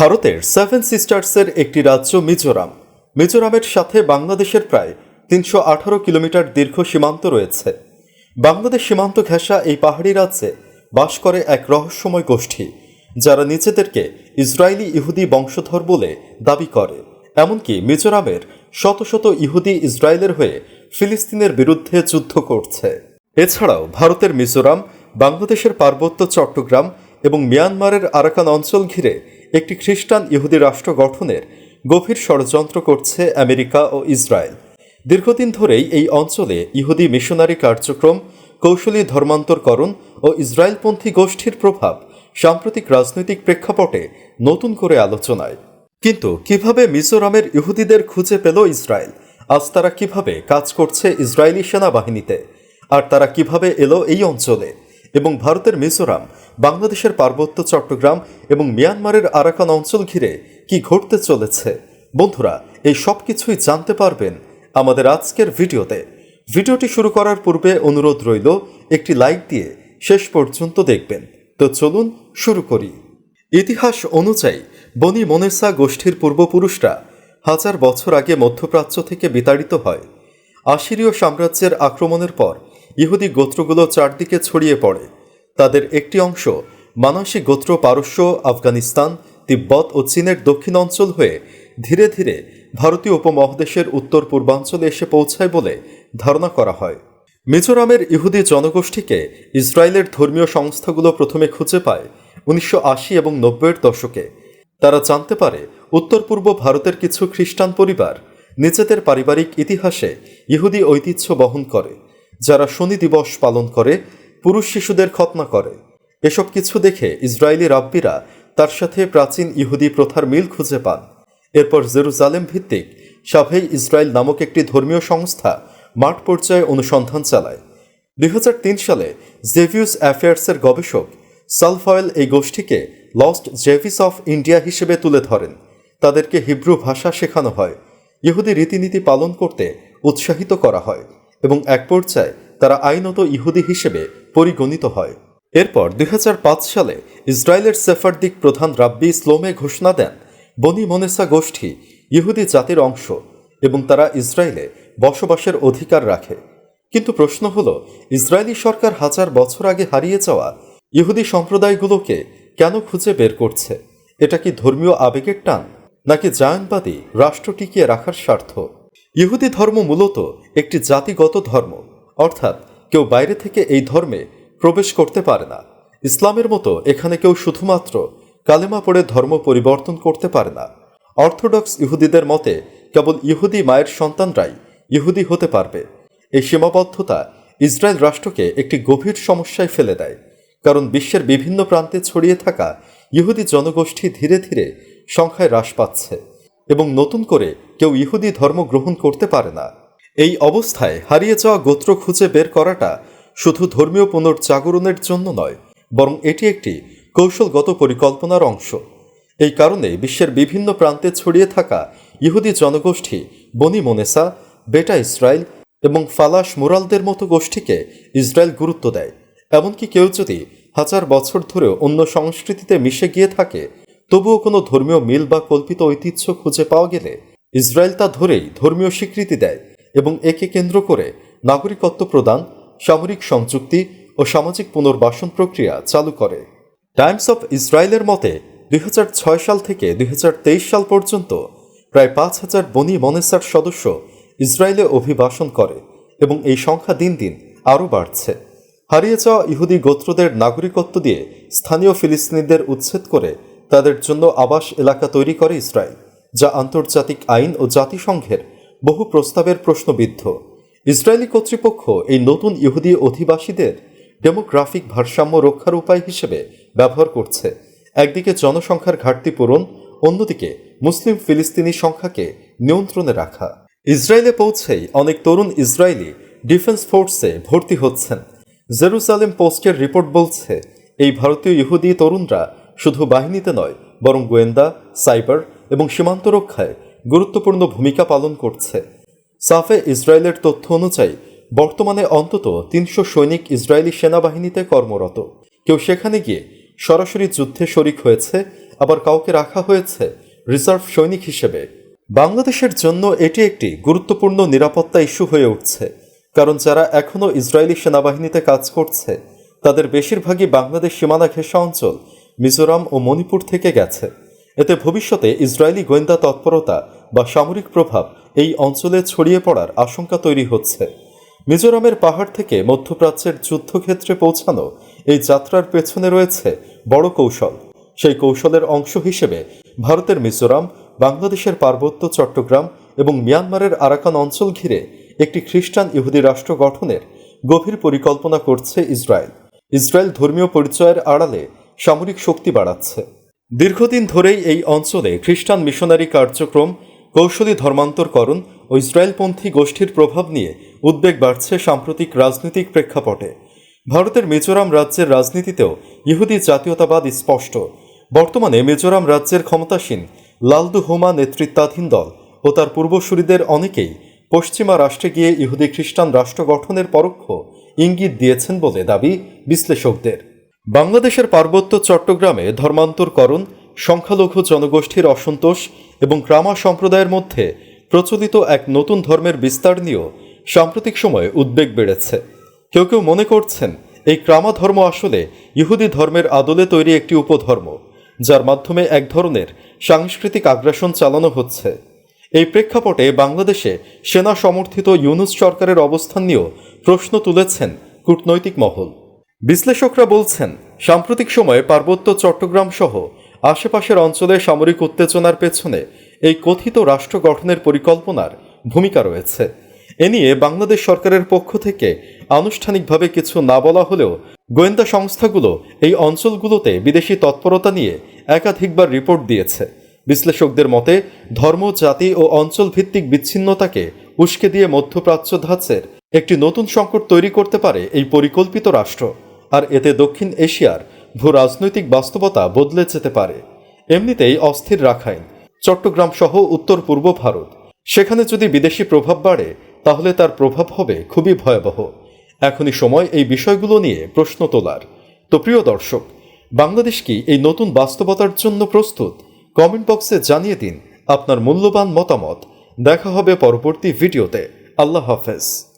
ভারতের সেভেন সিস্টার্সের একটি রাজ্য মিজোরাম। মিজোরামের সাথে বাংলাদেশের প্রায় তিনশো আঠারো কিলোমিটার দীর্ঘ সীমান্ত রয়েছে। বাংলাদেশ সীমান্ত ঘেঁষা এই পাহাড়ি রাজ্যে বাস করে এক রহস্যময় গোষ্ঠী, যারা নিজেদেরকে ইসরায়েলি ইহুদি বংশধর বলে দাবি করে। এমনকি মিজোরামের শত শত ইহুদি ইসরায়েলের হয়ে ফিলিস্তিনের বিরুদ্ধে যুদ্ধ করছে। এছাড়াও ভারতের মিজোরাম, বাংলাদেশের পার্বত্য চট্টগ্রাম এবং মিয়ানমারের আরাকান অঞ্চল ঘিরে একটি খ্রিস্টান ইহুদি রাষ্ট্র গঠনের গভীর ষড়যন্ত্র করছে আমেরিকা ও ইসরায়েল। দীর্ঘদিন ধরেই এই অঞ্চলে ইহুদি মিশনারি কার্যক্রম, কৌশলী ধর্মান্তরকরণ ও ইসরায়েলপন্থী গোষ্ঠীর প্রভাব সাম্প্রতিক রাজনৈতিক প্রেক্ষাপটে নতুন করে আলোচনায়। কিন্তু কীভাবে মিজোরামের ইহুদিদের খুঁজে পেল ইসরায়েল? আজ তারা কীভাবে কাজ করছে ইসরায়েলি সেনাবাহিনীতে? আর তারা কীভাবে এলো এই অঞ্চলে? এবং ভারতের মিজোরাম, বাংলাদেশের পার্বত্য চট্টগ্রাম এবং মিয়ানমারের আরাকান অঞ্চল ঘিরে কি ঘটতে চলেছে? বন্ধুরা, এই সব কিছুই জানতে পারবেন আমাদের আজকের ভিডিওতে। ভিডিওটি শুরু করার পূর্বে অনুরোধ রইল, একটি লাইক দিয়ে শেষ পর্যন্ত দেখবেন। তো চলুন শুরু করি। ইতিহাস অনুযায়ী, বনি মনেসা গোষ্ঠীর পূর্বপুরুষরা হাজার বছর আগে মধ্যপ্রাচ্য থেকে বিতাড়িত হয়। আশিরীয় সাম্রাজ্যের আক্রমণের পর ইহুদি গোত্রগুলো চারদিকে ছড়িয়ে পড়ে। তাদের একটি অংশ মানসী গোত্র পারস্য, আফগানিস্তান, তিব্বত ও চীনের দক্ষিণ অঞ্চল হয়ে ধীরে ধীরে ভারতীয় উপমহাদেশের উত্তর পূর্বাঞ্চলে এসে পৌঁছায় বলে ধারণা করা হয়। মিজোরামের ইহুদি জনগোষ্ঠীকে ইসরায়েলের ধর্মীয় সংস্থাগুলো প্রথমে খুঁজে পায় উনিশশো আশি এবং নব্বইয়ের দশকে। তারা জানতে পারে উত্তর পূর্ব ভারতের কিছু খ্রিস্টান পরিবার নিজেদের পারিবারিক ইতিহাসে ইহুদি ঐতিহ্য বহন করে। যারা শনি দিবস পালন করে, পুরুষ শিশুদের খতনা করে। এসব কিছু দেখে ইসরায়েলি রাব্বিরা তার সাথে প্রাচীন ইহুদি প্রথার মিল খুঁজে পান। এরপর জেরুজালেম ভিত্তিক সাভেই ইসরায়েল নামক একটি ধর্মীয় সংস্থা মাঠ পর্যায়ে অনুসন্ধান চালায়। দুই হাজার তিন সালে জেভিউস অ্যাফেয়ার্সের গবেষক সালফয়েল এই গোষ্ঠীকে লস্ট জেভিস অফ ইন্ডিয়া হিসেবে তুলে ধরেন। তাদেরকে হিব্রু ভাষা শেখানো হয়। ইহুদি রীতিনীতি পালন করতে উৎসাহিত করা হয়। এবং এক পর্যায়ে তারা আইনত ইহুদি হিসেবে পরিগণিত হয়। এরপর দুই হাজার পাঁচ সালে ইসরায়েলের সেফারদিক প্রধান রাব্বি স্লোমে ঘোষণা দেন, বনি মনেসা গোষ্ঠী ইহুদি জাতির অংশ এবং তারা ইসরায়েলে বসবাসের অধিকার রাখে। কিন্তু প্রশ্ন হল, ইসরায়েলি সরকার হাজার বছর আগে হারিয়ে যাওয়া ইহুদি সম্প্রদায়গুলোকে কেন খুঁজে বের করছে? এটা কি ধর্মীয় আবেগের টান, নাকি জায়নবাদী রাষ্ট্র টিকিয়ে রাখার স্বার্থ? ইহুদি ধর্ম মূলত একটি জাতিগত ধর্ম, অর্থাৎ কেউ বাইরে থেকে এই ধর্মে প্রবেশ করতে পারে না। ইসলামের মতো এখানে কেউ শুধুমাত্র কালেমা পড়ে ধর্ম পরিবর্তন করতে পারে না। অর্থোডক্স ইহুদিদের মতে, কেবল ইহুদি মায়ের সন্তানরাই ইহুদি হতে পারবে। এই সীমাবদ্ধতা ইসরায়েল রাষ্ট্রকে একটি গভীর সমস্যায় ফেলে দেয়, কারণ বিশ্বের বিভিন্ন প্রান্তে ছড়িয়ে থাকা ইহুদি জনগোষ্ঠী ধীরে ধীরে সংখ্যায় হ্রাস পাচ্ছে। এবং নতুন করে কেউ ইহুদি ধর্ম গ্রহণ করতে পারে না। এই অবস্থায় হারিয়ে যাওয়া গোত্র খুঁজে বের করাটা শুধু ধর্মীয় পুনর্জাগরণের জন্য নয়, বরং এটি একটি কৌশলগত পরিকল্পনার অংশ। এই কারণে বিশ্বের বিভিন্ন প্রান্তে ছড়িয়ে থাকা ইহুদি জনগোষ্ঠী বনি মোনেসা, বেটা ইসরায়েল এবং ফালাস মুরালদের মতো গোষ্ঠীকে ইসরায়েল গুরুত্ব দেয়। এমনকি কেউ যদি হাজার বছর ধরেও অন্য সংস্কৃতিতে মিশে গিয়ে থাকে তবুও কোনো ধর্মীয় মিল বা কল্পিত ঐতিহ্য খুঁজে পাওয়া গেলে ইসরায়েল তা ধরেই ধর্মীয় স্বীকৃতি দেয় এবং একে কেন্দ্র করে নাগরিকত্ব প্রদান, সামরিক সংযুক্তি ও সামাজিক পুনর্বাসন প্রক্রিয়া চালু করে। টাইমস অফ ইসরায়েলের মতে, দুই হাজার ছয় সাল থেকে দুই হাজার তেইশ সাল পর্যন্ত প্রায় পাঁচ হাজার বনি মনেসার সদস্য ইসরায়েলে অভিবাসন করে এবং এই সংখ্যা দিন দিন আরও বাড়ছে। হারিয়ে যাওয়া ইহুদি গোত্রদের নাগরিকত্ব দিয়ে স্থানীয় ফিলিস্তিনিদের উচ্ছেদ করে তাদের জন্য আবাস এলাকা তৈরি করে ইসরায়েল, যা আন্তর্জাতিক আইন ও জাতিসংঘের বহু প্রস্তাবের প্রশ্নবিদ্ধ। ইসরায়েলি কর্তৃপক্ষ এই নতুন ইহুদি অধিবাসীদের ডেমোগ্রাফিক ভারসাম্য রক্ষার উপায় হিসেবে ব্যবহার করছে। একদিকে জনসংখ্যার ঘাটতি পূরণ, অন্যদিকে মুসলিম ফিলিস্তিনি সংখ্যাকে নিয়ন্ত্রণে রাখা। ইসরায়েলে পৌঁছেই অনেক তরুণ ইসরায়েলি ডিফেন্স ফোর্সে ভর্তি হচ্ছেন। জেরুসালেম পোস্টের রিপোর্ট বলছে, এই ভারতীয় ইহুদি তরুণরা শুধু বাহিনীতে নয়, বরং গোয়েন্দা, সাইবার এবং সীমান্ত রক্ষায় গুরুত্বপূর্ণ ভূমিকা পালন করছে। সাফে ইসরায়েলের তথ্য অনুযায়ী, বর্তমানে অন্তত তিনশো সৈনিক ইসরায়েলি সেনাবাহিনীতে কর্মরত। কেউ সেখানে গিয়ে সরাসরি যুদ্ধে শরিক হয়েছে, আবার কাউকে রাখা হয়েছে রিজার্ভ সৈনিক হিসেবে। বাংলাদেশের জন্য এটি একটি গুরুত্বপূর্ণ নিরাপত্তা ইস্যু হয়ে উঠছে, কারণ যারা এখনও ইসরায়েলি সেনাবাহিনীতে কাজ করছে, তাদের বেশিরভাগই বাংলাদেশ সীমানা ঘেঁষা অঞ্চল মিজোরাম ও মণিপুর থেকে গেছে। এতে ভবিষ্যতে ইসরায়েলি গোয়েন্দা তৎপরতা বা সামরিক প্রভাব এই অঞ্চলে ছড়িয়ে পড়ার আশঙ্কা তৈরি হচ্ছে। মিজোরামের পাহাড় থেকে মধ্যপ্রাচ্যের যুদ্ধক্ষেত্রে পৌঁছানো এই যাত্রার পেছনে রয়েছে বড় কৌশল। সেই কৌশলের অংশ হিসেবে ভারতের মিজোরাম, বাংলাদেশের পার্বত্য চট্টগ্রাম এবং মিয়ানমারের আরাকান অঞ্চল ঘিরে একটি খ্রিস্টান ইহুদি রাষ্ট্র গঠনের গভীর পরিকল্পনা করছে ইসরায়েল। ইসরায়েল ধর্মীয় পরিচয়ের আড়ালে সামরিক শক্তি বাড়াচ্ছে। দীর্ঘদিন ধরেই এই অঞ্চলে খ্রিস্টান মিশনারি কার্যক্রম কৌশলী ধর্মান্তরকরণ ও ইসরায়েলপন্থী গোষ্ঠীর প্রভাব নিয়ে উদ্বেগ বাড়ছে সাম্প্রতিক রাজনৈতিক প্রেক্ষাপটে। ভারতের মিজোরাম রাজ্যের রাজনীতিতেও ইহুদি জাতীয়তাবাদ স্পষ্ট। বর্তমানে মিজোরাম রাজ্যের ক্ষমতাসীন লালদু হোমা নেতৃত্বাধীন দল ও তার পূর্বসূরিদের অনেকেই পশ্চিমা রাষ্ট্রে গিয়ে ইহুদি খ্রিস্টান রাষ্ট্র গঠনের পরোক্ষ ইঙ্গিত দিয়েছেন বলে দাবি বিশ্লেষকদের। বাংলাদেশের পার্বত্য চট্টগ্রামে ধর্মান্তরকরণ সংখ্যালঘু জনগোষ্ঠীর অসন্তোষ এবং গ্রামা সম্প্রদায়ের মধ্যে প্রচলিত এক নতুন ধর্মের বিস্তার নিয়েও সাম্প্রতিক সময়ে উদ্বেগ বেড়েছে। কেউ কেউ মনে করছেন, এই ক্রামা ধর্ম আসলে ইহুদি ধর্মের আদলে তৈরি একটি উপধর্ম, যার মাধ্যমে এক ধরনের সাংস্কৃতিক আগ্রাসন চালানো হচ্ছে। এই প্রেক্ষাপটে বাংলাদেশে সেনা সমর্থিত ইউনুস সরকারের অবস্থান নিয়েও প্রশ্ন তুলেছেন কূটনৈতিক মহল। বিশ্লেষকরা বলছেন, সাম্প্রতিক সময়ে পার্বত্য চট্টগ্রাম সহ আশেপাশের অঞ্চলে সামরিক উত্তেজনার পেছনে এই কথিত রাষ্ট্র গঠনের পরিকল্পনার ভূমিকা রয়েছে। এ নিয়ে বাংলাদেশ সরকারের পক্ষ থেকে আনুষ্ঠানিকভাবে কিছু না বলা হলেও গোয়েন্দা সংস্থাগুলো এই অঞ্চলগুলোতে বিদেশি তৎপরতা নিয়ে একাধিকবার রিপোর্ট দিয়েছে। বিশ্লেষকদের মতে, ধর্ম, জাতি ও অঞ্চল ভিত্তিক বিচ্ছিন্নতাকে উস্কে দিয়ে মধ্যপ্রাচ্য ধাঁচের একটি নতুন সংকট তৈরি করতে পারে এই পরিকল্পিত রাষ্ট্র। আর এতে দক্ষিণ এশিয়ার ভূ রাজনৈতিক বাস্তবতা বদলে যেতে পারে। এমনিতেই অস্থির রাখাইন, চট্টগ্রাম সহ উত্তর পূর্ব ভারত। সেখানে যদি বিদেশি প্রভাব বাড়ে, তাহলে তার প্রভাব হবে খুবই ভয়াবহ। এখনই সময় এই বিষয়গুলো নিয়ে প্রশ্ন তোলার। তো প্রিয় দর্শক, বাংলাদেশ কি এই নতুন বাস্তবতার জন্য প্রস্তুত? কমেন্ট বক্সে জানিয়ে দিন আপনার মূল্যবান মতামত। দেখা হবে পরবর্তী ভিডিওতে। আল্লাহ হাফেজ।